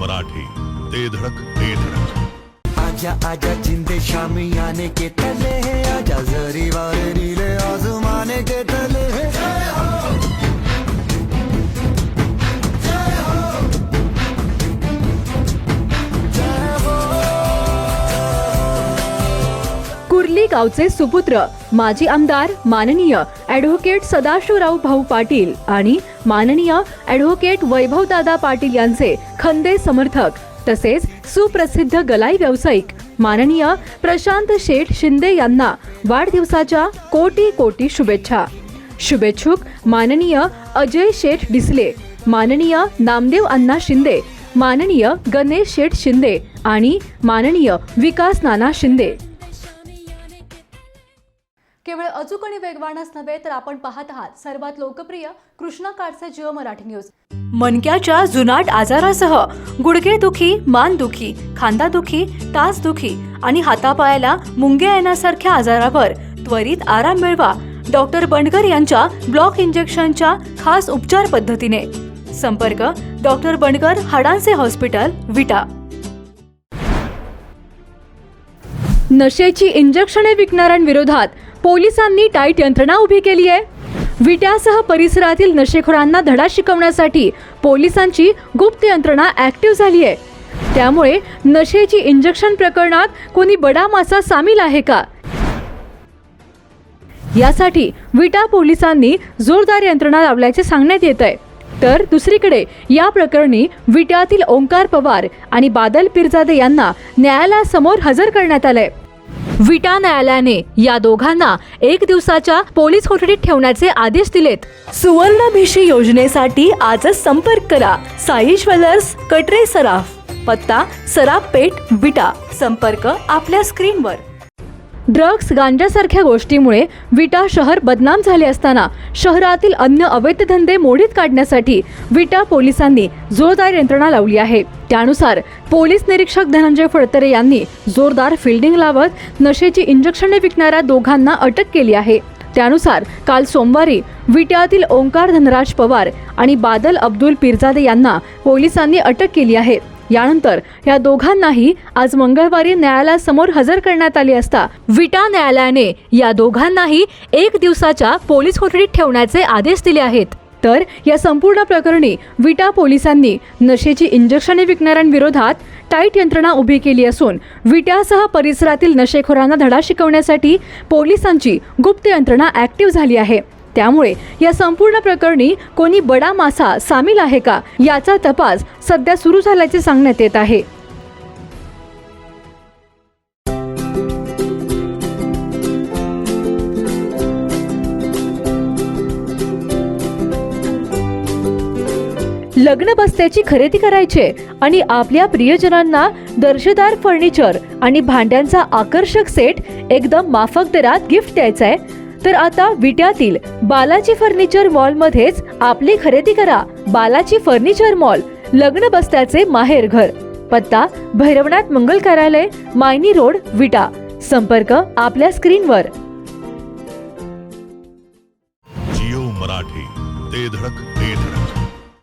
मराठी. ते धडक ते धडक. आजा आजा जिंदे शामी आने के तले हैं आजा. कुर्ली गावचे सुपुत्र माजी आमदार माननीय ॲडव्होकेट सदाशिवराव भाऊ पाटील आणि माननीय ॲडव्होकेट वैभवदादा पाटील यांचे खंदे समर्थक तसेच सुप्रसिद्ध गलाई व्यावसायिक माननीय प्रशांत शेठ शिंदे यांना वाढदिवसाच्या कोटी कोटी शुभेच्छा. शुभेच्छुक माननीय अजय शेठ डिसले माननीय नामदेव अण्णा शिंदे माननीय गणेश शेठ शिंदे आणि माननीय विकास नाना शिंदे. अचूक आणि वेगवानच नव्हे तर आपण पाहत आहात सर्वात लोकप्रिय कृष्णा काळचे जिओ मराठी न्यूज. मणक्याच्या जुनाट आजारासह गुडघेदुखी मानदुखी खांदादुखी तासदुखी आणि हातापायाला मुंग्या येण्यासारख्या आजारावर त्वरित आराम मिळवा डॉक्टर बंडकर यांच्या ब्लॉक इंजेक्शनच्या खास उपचार पद्धतीने. संपर्क डॉक्टर बंडकर हाडांचे हॉस्पिटल विटा. नशेची इंजेक्शने विकणाऱ्यांविरोधात पोलिसांनी टाईट यंत्रणा उभी केली आहे. विट्यासह परिसरातील नशेखोरांना धडा शिकवण्यासाठी पोलिसांची गुप्त यंत्रणा ऍक्टिव्ह झाली आहे. त्यामुळे नशेची इंजेक्शन प्रकरणात कोणी बडा मासा सामील आहे का? यासाठी विटा पोलिसांनी जोरदार यंत्रणा लावल्याचे सांगण्यात येत आहे. तर दुसरीकडे या प्रकरणी विट्यातील ओंकार पवार आणि बादल पिरजादे यांना न्यायालयासमोर हजर करण्यात आलंय. विटा न्यायालयाने या दोघांना एक दिवसाच्या पोलीस कोठडीत ठेवण्याचे आदेश दिलेत. सुवर्णभिषी योजनेसाठी आजच संपर्क करा. साई ज्वेलर्स कटरे सराफ. पत्ता सराफ पेठ विटा. संपर्क आपल्या स्क्रीनवर. ड्रग्स गांजासारख्या गोष्टीमुळे विटा शहर बदनाम झाले असताना शहरातील अन्य अवैध धंदे मोडीत काढण्यासाठी विटा पोलिसांनी जोरदार यंत्रणा लावली आहे. त्यानुसार पोलीस निरीक्षक धनंजय फडतरे यांनी जोरदार फिल्डिंग लावत नशेची इंजेक्शने विकणाऱ्या दोघांना अटक केली आहे. त्यानुसार काल सोमवारी विट्यातील ओंकार धनराज पवार आणि बादल अब्दुल पिरजादे यांना पोलिसांनी अटक केली आहे. यानंतर या दोघांनाही आज मंगळवारी न्यायालयासमोर हजर करण्यात आली असता विटा न्यायालयाने या दोघांनाही एक दिवसाच्या पोलीस कोठडीत ठेवण्याचे आदेश दिले आहेत. तर या संपूर्ण प्रकरणी विटा पोलिसांनी नशेची इंजेक्शने विकणाऱ्यांविरोधात टाईट यंत्रणा उभी केली असून विट्यासह परिसरातील नशेखोरांना धडा शिकवण्यासाठी पोलिसांची गुप्त यंत्रणा ऍक्टिव्ह झाली आहे. त्यामुळे या संपूर्ण प्रकरणी कोणी बडा मासा सामील आहे का याचा तपास सध्या सुरू झाल्याचे सांगण्यात येत आहे. लग्न बस्त्याची खरेदी करायचे आणि आपल्या प्रियजनांना दर्जेदार फर्निचर आणि भांड्यांचा आकर्षक सेट एकदम माफक दरात गिफ्ट द्यायचा आहे तर आता विट्यातील बालाजी फर्निचर मॉलमध्येच आपली खरेदी करा. बालाजी फर्निचर मॉल लग्न बस्त्याचे माहेर घर. पत्ता भैरवनाथ मंगल कार्यालय मायनी रोड विटा. संपर्क आपल्या स्क्रीनवर. जिओ मराठी ते धडक.